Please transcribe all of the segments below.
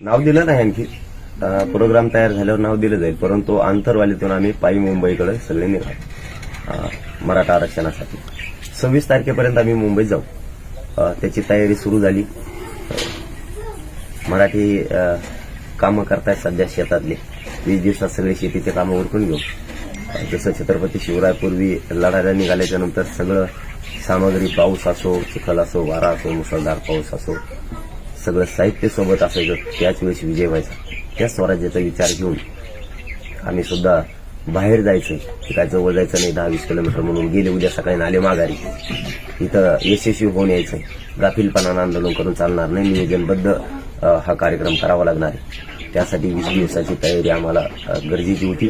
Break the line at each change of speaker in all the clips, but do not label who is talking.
नाव दिलं नाही आणखी. प्रोग्राम तयार झाल्यावर नाव दिलं जाईल. परंतु आंतरवालीतून आम्ही पायी मुंबईकडे सगळे निघालो. मराठा आरक्षणासाठी. सव्वीस तारखेपर्यंत आम्ही मुंबईत जाऊ. त्याची तयारी सुरू झाली. मराठी कामं करतायत सध्या शेतातले. वीस दिवसात सगळे शेतीचे कामं उरकून घेऊ. जसं छत्रपती शिवरायपूर्वी लढायला निघाल्याच्या नंतर सगळं सामग्री पाऊस असो चिखल असो वारा असो मुसळधार पाऊस असो सगळं साहित्य सोबत असायचं. त्याच वेळेस विजय व्हायचा. त्या स्वराज्याचा विचार घेऊन आम्ही सुद्धा बाहेर जायचं. काय जवळ जायचं नाही दहा वीस किलोमीटर म्हणून गेले. उद्या सकाळी आले माघारी. इथं यशस्वी होऊन यायचं. गाफीलपणानं आंदोलन करून चालणार नाही. नियोजनबद्ध हा कार्यक्रम करावा लागणार आहे. त्यासाठी वीस दिवसाची तयारी आम्हाला गरजेची होती.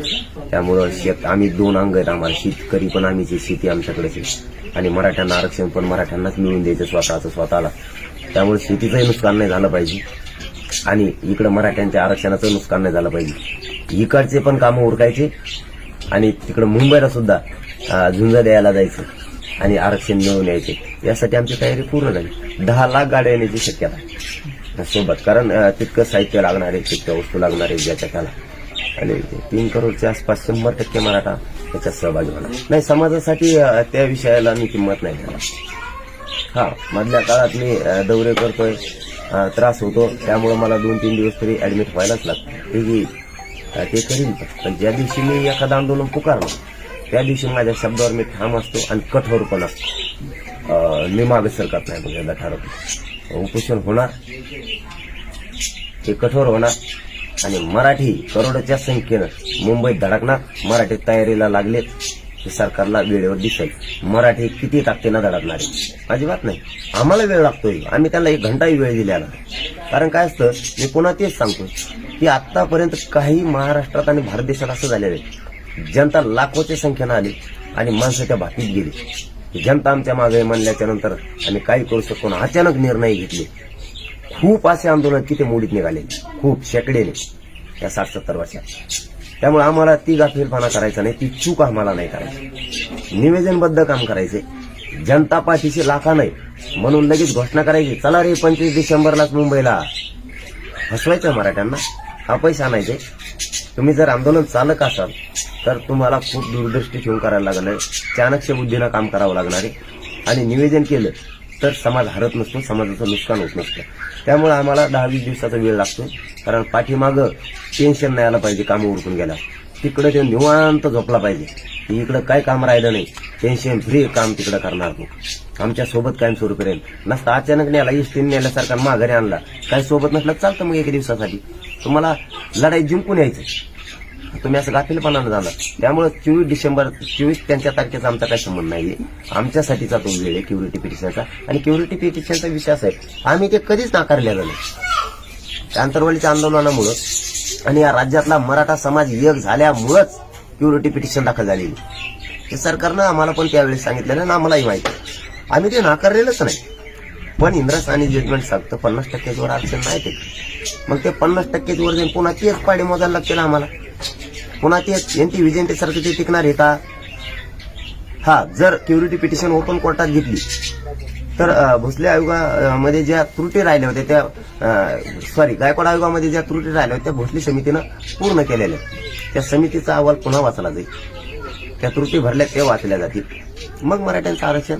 त्यामुळं शेत आम्ही दोन अंग आहेत आम्हाला. शेतकरी पण आम्हीच शेती आमच्याकडेच आहे. आणि मराठ्यांना आरक्षण पण मराठ्यांनाच मिळून द्यायचं स्वतःचं स्वतःला. त्यामुळे शेतीचंही नुकसान नाही झालं पाहिजे. आणि इकडं मराठ्यांच्या आरक्षणाचं नुकसान नाही झालं पाहिजे. इकडचे पण कामं उरकायचे आणि तिकडं मुंबईला सुद्धा झुंज द्यायला जायचं आणि आरक्षण मिळवून यायचे. यासाठी आमची तयारी पूर्ण झाली. दहा लाख गाड्या येण्याची शक्यता आहे. सोबत कारण तितकं साहित्य लागणार आहे तितक्या वस्तू लागणार आहे ज्याच्या त्याला. आणि तीन करोडच्या आसपास शंभर टक्के मराठा त्याच्यात सहभागी होणार. नाही समाजासाठी त्या विषयाला मी किंमत नाही देणार. हा मधल्या काळात मी दौरे करतोय त्रास होतो त्यामुळे मला दोन तीन दिवस तरी ऍडमिट व्हायलाच लागतं. ते ते करीन पण ज्या दिवशी मी एखादं आंदोलन पुकारलं त्या दिवशी माझ्या शब्दावर मी ठाम असतो आणि कठोर पण असतो मी मागे सरकत नाही बघायला ठरवतो. उपोषण होणार ते कठोर होणार आणि मराठी करोडच्या संख्येनं मुंबईत धडकणार. मराठी तयारीला लागलेत हे सरकारला वेळेवर दिसेल. मराठी किती ताकदीनं धडकणार आहे? अजिबात नाही. आम्हाला वेळ लागतोय. आम्ही त्यांना एक घंटाही वेळ दिल्याला नाही. कारण काय असतं मी पुन्हा तेच सांगतो की आतापर्यंत काही महाराष्ट्रात आणि भारत देशात असं झालेलं आहे. जनता लाखोच्या संख्येनं आली आणि माणसाच्या भाकीत गेली. जनता आमच्या मागे म्हणल्याच्या नंतर आम्ही काही करू शकतो अचानक निर्णय घेतले. खूप असे आंदोलन तिथे मोडीत निघाले खूप शेकडेने या साठ सत्तर वर्षात. त्यामुळे आम्हाला ती गाफीलपणा करायचा नाही ती चूक आम्हाला नाही करायची. निवेदनबद्ध काम करायचे. जनता पाठीशी लाखा नाही. म्हणून लगेच घोषणा करायची. चला रे पंचवीस डिसेंबरलाच मुंबईला. हसवायचं मराठ्यांना. हा पैसा आणायचे. तुम्ही जर आंदोलन चालक असाल तर तुम्हाला खूप दूरदृष्टी ठेवून करायला लागणार आहे. चाणक्य बुद्धीनं काम करावं लागणार आहे. आणि निवेदन केलं तर समाज हरत नसतो समाजाचं नुकसान होत नसतं. त्यामुळे आम्हाला दहा वीस दिवसाचा वेळ लागतो कारण पाठीमागं टेन्शन नाही आलं पाहिजे कामं उरकून गेल्या तिकडं ते निवांत झोपला पाहिजे. की इकडं काय काम राहिलं नाही. टेन्शन फ्री काम तिकडं करणार तू. आमच्यासोबत कायम सुरू करेल नसता अचानक न्याला इष्टीन नेल्यासारखा माघारी आणला. काय सोबत नसलं चालतं मग एका दिवसासाठी. तुम्हाला लढाई जिंकून यायचं तुम्ही असं गाफीलपणानं जाणार. त्यामुळे चोवीस डिसेंबर चोवीस त्यांच्या तारखेचा आमचा काही संबंध नाहीये. आमच्यासाठीचा तो वेळ आहे क्युरिटी पिटिशनचा आणि क्युरिटी पिटिशनचा विश्वास आहे. आम्ही ते कधीच नाकारलेलं नाही. त्या आंतरवालीच्या आंदोलनामुळं आणि या राज्यातला मराठा समाज एक झाल्यामुळंच क्युरिटी पिटिशन दाखल झालेली. हे सरकारनं आम्हाला पण त्यावेळी सांगितलेलं आणि आम्हालाही माहिती आहे. आम्ही ते नाकारलेलंच नाही. पण इंद्रस्थानी जजमेंट सांगतं पन्नास टक्क्याच्या वर आरक्षण नाही ते. मग ते पन्नास टक्केच वर जाऊन पुन्हा तेच पाडे मोजायला लागतील आम्हाला. पुन्हा तेच एनटी विजयंती सारखं ते टिकणार आहे का? हा जर क्युरिटी पिटिशन ओपन कोर्टात घेतली तर भोसले आयोगामध्ये ज्या त्रुटी राहिल्या होत्या त्या सॉरी गायकवाड आयोगामध्ये ज्या त्रुटी राहिल्या होत्या त्या भोसले समितीनं पूर्ण केलेल्या. त्या समितीचा अहवाल पुन्हा वाचला जाईल. त्या त्रुटी भरल्या त्या वाचल्या जातील. मग मराठ्यांचं आरक्षण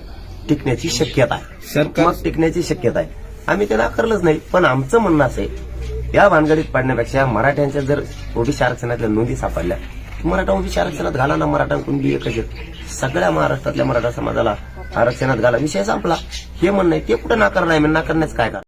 टिकण्याची शक्यता आहे. मग टिकण्याची शक्यता आहे. आम्ही ते नाकारलंच नाही पण आमचं म्हणणं असं आहे या भानगडीत पाडण्यापेक्षा मराठ्यांच्या जर ओबीसी आरक्षणातल्या नोंदी सापडल्या मराठा ओबीसी आरक्षणात घाला ना मराठा कुणबी एकच सगळ्या महाराष्ट्रातल्या मराठा समाजाला आरक्षणात घाला. विषय संपला. हे म्हणणं आहे ते कुठं नाकारणार आहे नाकारण्याचं काय कारण?